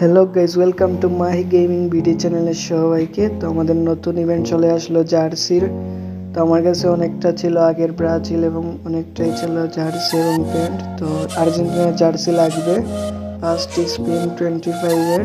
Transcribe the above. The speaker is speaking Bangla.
Hello guys welcome to Mahi gaming video চ্যানেলের সবাইকে। তো আমাদের নতুন ইভেন্ট চলে আসলো জার্সির তো আমার কাছে অনেকটা ছিল আগের ব্রাজিল এবং অনেকটাই ছিল জার্সি এবং প্যান্ট তো আর্জেন্টিনার জার্সি লাগবে। ফার্স্ট স্পিন টোয়েন্টি ফাইভের